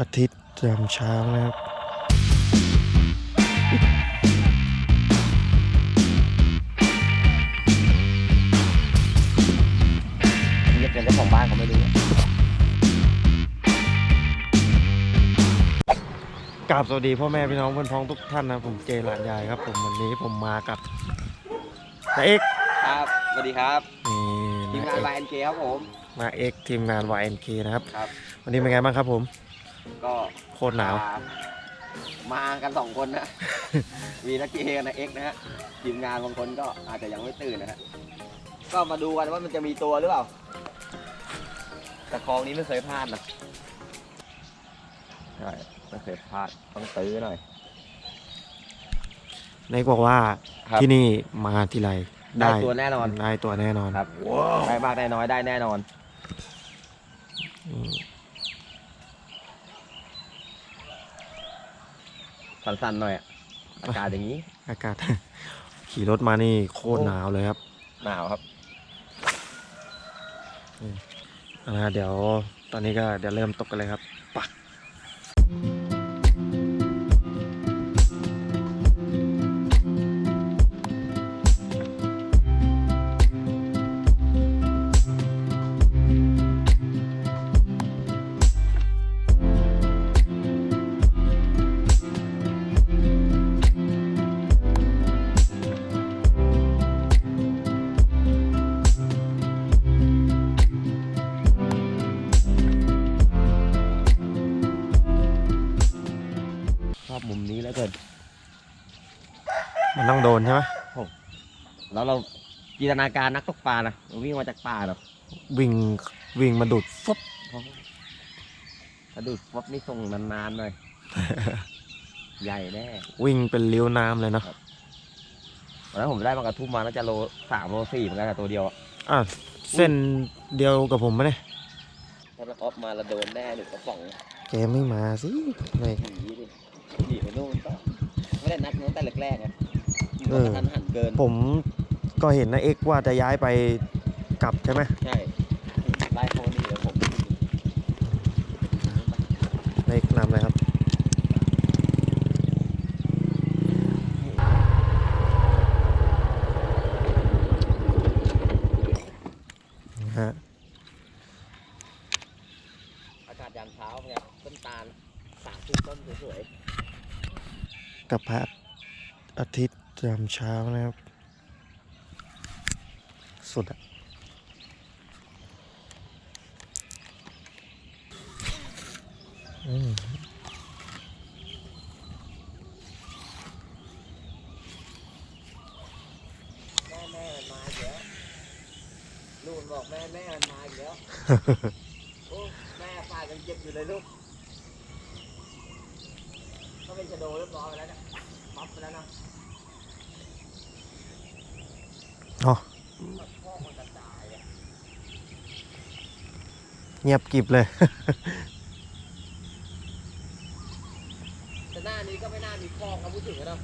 อาทิตย์ยามเช้านะครับเรียกเป็นเจ้าของบ้านเขาไม่รู้กราบสวัสดีพ่อแม่พี่น้องเพื่อนพ้องทุกท่านนะผมเจหลานยายครับ ผมวันนี้ผมมากับนาเอกครับ สวัสดีครับนี่ทีมงานนาเอก YNK ครับผมนาเอกทีมงาน YNK นะครับ ครับ วันนี้เป็นไงบ้างครับผม ก็โคตรหนาวมมากันสองคนนะ มีนักกีฬานะเอ็กนะฮะทีมงานบางคนก็อาจจะยังไม่ตื่นนะฮะก็มาดูกันว่ามันจะมีตัวหรือเปล่า แต่คลองนี้ไม่เคยพลาดนะใช่ไม่เคยพลาดต้องตื้อหน่อยนายบอกว่าครับ ที่นี่มาทีไรได้ตัวแน่นอน ได้ตัวแน่นอน ครับได้มากได้น้อยได้แน่นอน อืม สั่นๆหน่อยอะอากาศอย่างนี้ อากาศ ขี่รถมานี่โคตรหนาวเลยครับหนาวครับนะเดี๋ยวตอนนี้ก็เดี๋ยวเริ่มตกกันเลยครับ มันต้องโดนใช่ไหมแล้วเราจินตนาการนักตกปลานะวิ่งมาจากป่าเนาะวิ่งวิ่งมาดุดฟบถ้าดูวับนี่ส่งนานๆหน่อย ใหญ่แน่ วิ่งเป็นเลี้ยวน้ำเลยเนาะวันนั้นผมได้มากระทุ่มมาน่าจะโลสามโลสี่เหมือนกันแต่ตัวเดียวอะอะเส้นเดียวกับผมไหมเนี่ยถ้าเราออฟมาเราโดนแน่หนึ่งกระป๋องแกไม่มาสิไม่หนีดิหนีไปนู่นก็ไม่ได้นัดตั้งแต่แรกๆไง เออทันหันเกิน ผมก็เห็นนะเอ็กซ์ว่าจะย้ายไปกลับใช่ไหมใช่ไล่เขาหนีแล้วผมในเอ็กซ์นำเลยครับนะฮะ อากาศยามเช้าเนี่ยต้นตาลสามสิบต้นสวย กับพระอาทิต ย์ยามเช้านะครับ สุดอะอืมๆแม่แม่มันมาอีกแล้วนู่นบอกแม่แม่มันมาอีกแล้วโอ้แม่ปลายังเจ็บอยู่เลยลูกก็เป็นชะโดเรียบร้อยไปแล้วเนี่ยปั๊บไปแล้วนะ อ๋อเงียบกริบเลย แต่หน้านี้ก็ไม่น่ามีคลองนะพูดถึงอะเนาะ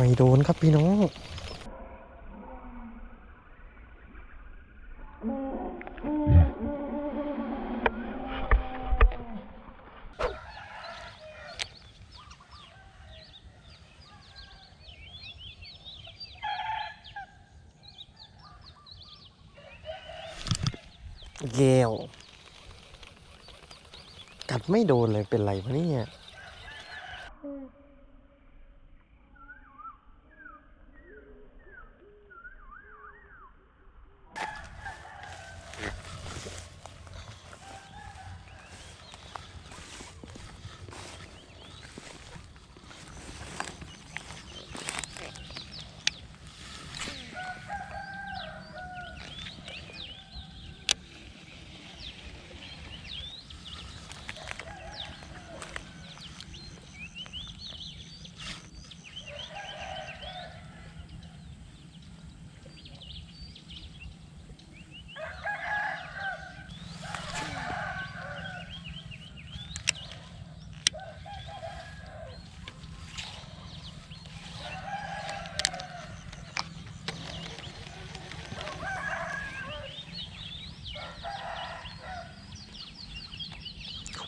ไม่โดนครับพี่น้องเกลกัดไม่โดนเลยเป็นไรวะเนี่ย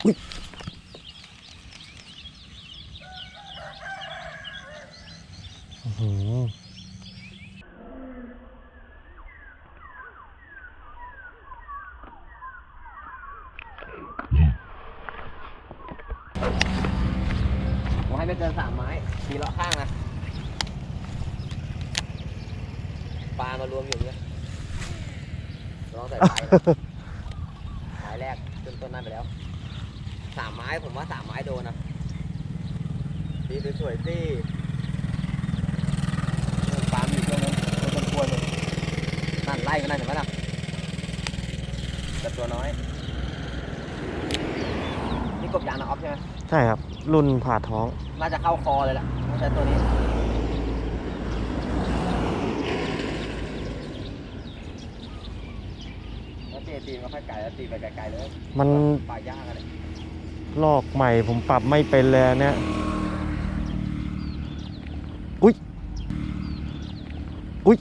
ผมให้ไม่เกินสามไม้ทีเลาะข้างนะ ปลามารวมอยู่เนี่ยลองใส่ไปนะ ไม้แรกต้นต้นนั่นไปแล้ว สามไม้ผมว่าสามไม้โดนนะดีสวยๆสิปลามีตัวนึงตัวต้นควรเลยนั่นไล่กันนั่นเห็นไหมล่ะแต่ตัวน้อย นี่กบยางนะออฟใช่ไหมใช่ครับ รุ่นผ่าท้อง น่าจะเข้าคอเลยแหละต้องใช้ตัวนี้แล้วเจตีนก็ค่อยไกลแล้วตีไปไกลๆเลยมันปลายากอะไร ลอกใหม่ผมปรับไม่เป็นเลยอันเนี่ยอุ้ยอุ้ย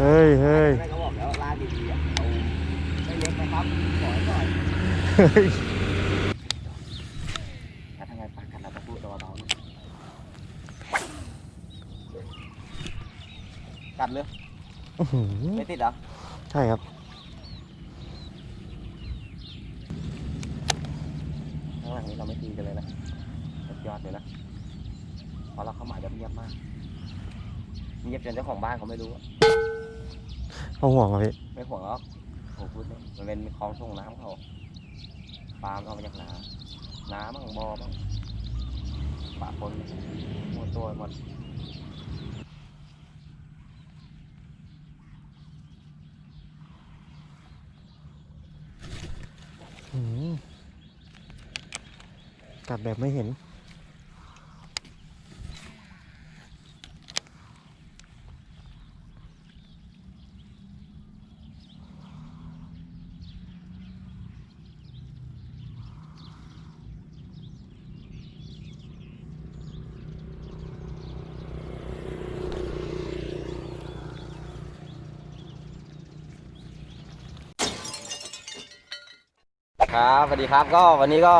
เฮ้ยเฮ้ยแม่ก็บอกแล้วลาดดีๆอะเอาไม่เล็กนะครับขอให้ก่อนเฮ้ยถ้าทำไงปากกันเราต้องพูดเบาๆนะกัดเลย อื้อหือไม่ติดเหรอ ใช่ครับข้างหลังนี้เราไม่ตีกันเลยนะสุดยอดเลยนะเพราะเราเข้ามาจะเงียบมาก เงียบจนเจ้าของบ้านเขาไม่รู้อะเขาห่วงครับพี่ไม่ห่วงหรอกผมพูดเลยมันเป็นคลองส่งน้ำเขาปลามันเอามาจากนาน้ำบ้างบ่อบ้างปะปนมัวตัวหมด อื้อหือ กัดแบบไม่เห็น ครับสวัสดีครับก็วันนี้ก็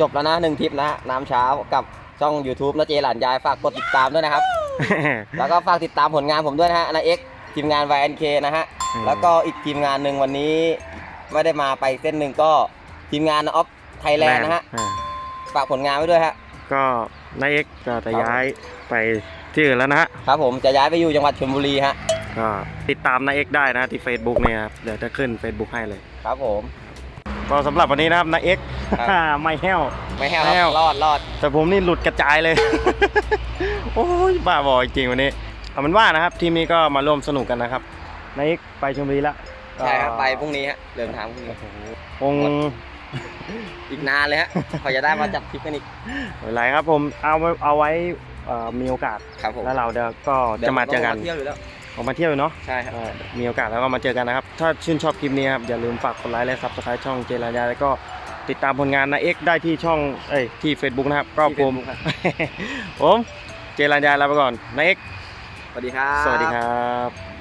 จบแล้วนะหนึ่งทริปนะน้ำเช้ากับช่อง YouTube นะเจหลานยายฝากกดติดตามด้วยนะครับ แล้วก็ฝากติดตามผลงานผมด้วยนะฮะนะเอ็กทีมงาน YNK นะฮะอืมแล้วก็อีกทีมงานหนึ่งวันนี้ไม่ได้มาไปเส้นหนึ่งก็ทีมงานออฟไทยแลนด์นะฮะอ่าฝากผลงานไว้ด้วยฮะก็นายเอ็กซ์ก็จะครับย้ายไปที่อื่นแล้วนะฮะครับผมจะย้ายไปอยู่จังหวัดชลบุรีฮะก็ติดตามนายเอ็กซ์ได้นะที่ Facebook เนี่ยครับเดี๋ยวจะขึ้น Facebook ให้เลย ครับผม ก็สำหรับวันนี้นะครับนายเอ็กซ์ครับ ไม่แห้ว ไม่แห้วคไม่แห้รัว บรอดรอด แต่ผมนี่หลุดกระจายเลย โอ้ยบ้าบอจริงๆวันนี้เอาเป็นว่านะครับทีมนี้ก็มาร่วมสนุกกันนะครับนายเอ็กซ์ไปชลบุรีละใช่ครับ ไปพรุ่งนี้ฮะเดินทางพรุ่งนี้ คง อีกนานเลยฮะเขาจะได้มาจัดทริปกันอีกไม่เป็นไรครับผมเอาไว้เอาไว้เอ่อมีโอกาสครับผมแล้วเราเดี๋ยวก็จะมาเจอกันดี๋ยวรต้งเที่ยวอยู่แล้ว ออกมาเที่ยวเนาะใช่ครับเอ่อมีโอกาสแล้วก็มาเจอกันนะครับ ถ้าชื่นชอบคลิปนี้ครับ อย่าลืมฝากกดไลค์และซับสไครต์ช่องเจรายาแล้วก็ติดตามผลงานนาเอ็กได้ที่ช่องเอ้ยที่ Facebook นะครับ ก็ที่ผม Facebook ครับผมเจรายาลาไปก่อนนาเอ็กสวัสดีครับ สวัสดีครับ